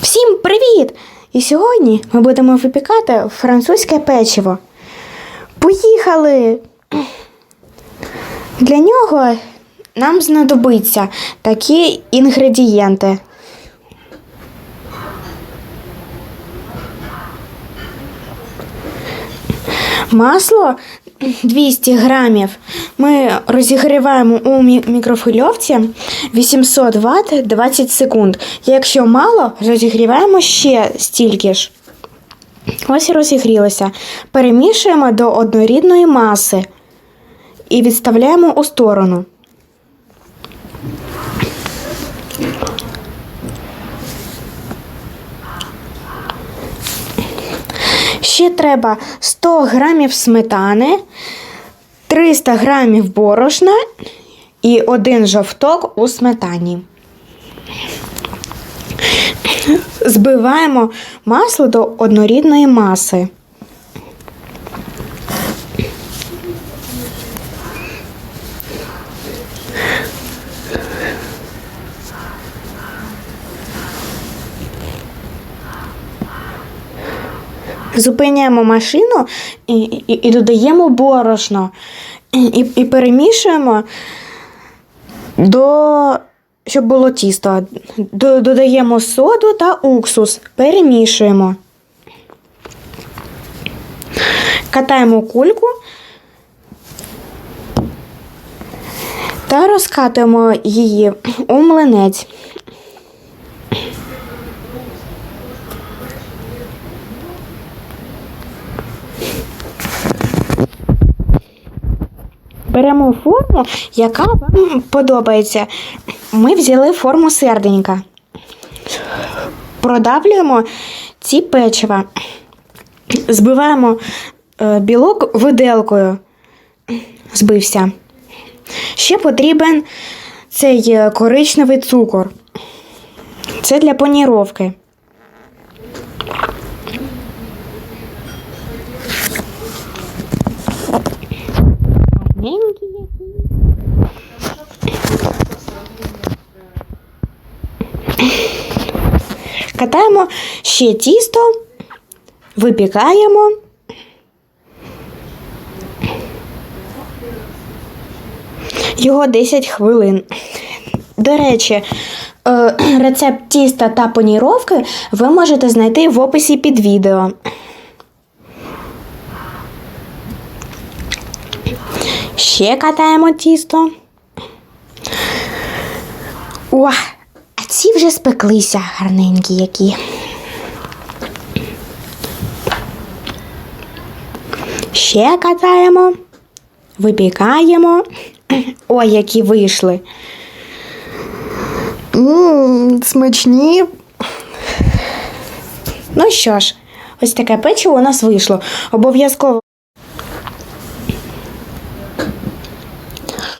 Всім привіт! І сьогодні ми будемо випікати французьке печиво. Поїхали! Для нього нам знадобиться такі інгредієнти. Масло 200 грамів ми розігріваємо у мі- мікрохвильовці 800 Вт 20 секунд. Якщо мало, розігріваємо ще стільки ж. Ось і розігрілося. Перемішуємо до однорідної маси і відставляємо у сторону. Ще треба 100 грамів сметани, 300 грамів борошна і один жовток у сметані. Збиваємо масло до однорідної маси. Зупиняємо машину і, і, і додаємо борошно. І, і перемішуємо до, щоб було тісто. До, додаємо соду та уксус. Перемішуємо. Катаємо кульку та розкатуємо її у млинець. Беремо форму, яка вам подобається. Ми взяли форму серденька. Продавлюємо ці печива. Збиваємо е, білок виделкою. Збився. Ще потрібен цей е, коричневий цукор. Це для паніровки. Катаємо ще тісто, випікаємо. Його 10 хвилин. До речі, е, рецепт тіста та паніровки ви можете знайти в описі під відео. Ще катаємо тісто. О, ці вже спеклися гарненькі які. Ще катаємо, випікаємо. Ой, які вийшли. Ммм, смачні. Ну що ж, ось таке печиво у нас вийшло. Обов'язково